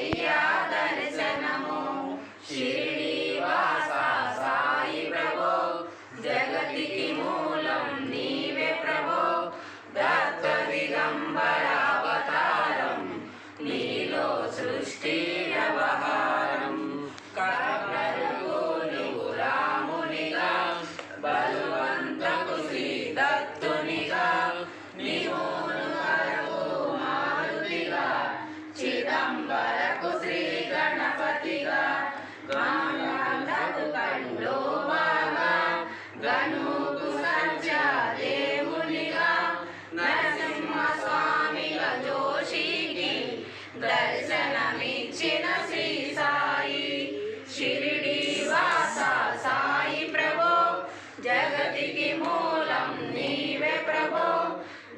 भैया दर्शनमो श्रीनिवासा साई प्रभो जगतिकी मूलं नीवे प्रभो, दत्तदिगम्बरावतारं नीलो सृष्टिरवहारं करभर्गो निगुरामुनिगा बलवन्तकु श्रीदत्तुनिगा निमोनु గనుకు సత్య దేవునిగా నరసింహ స్వామిగా జోషికి దర్శనమిచ్చిన శ్రీ సాయి. షిరిడి వాస సాయి ప్రభో జగతికి మూలం నీవే ప్రభో.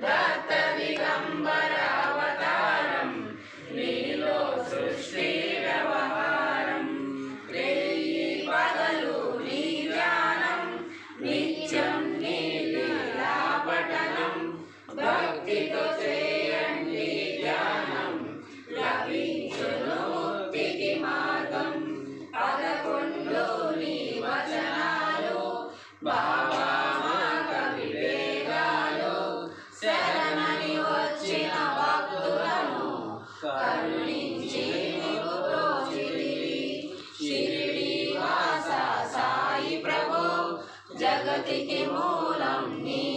దత్త దిగంబర అవతారం నీలో సృష్టి जगति के मूलं नी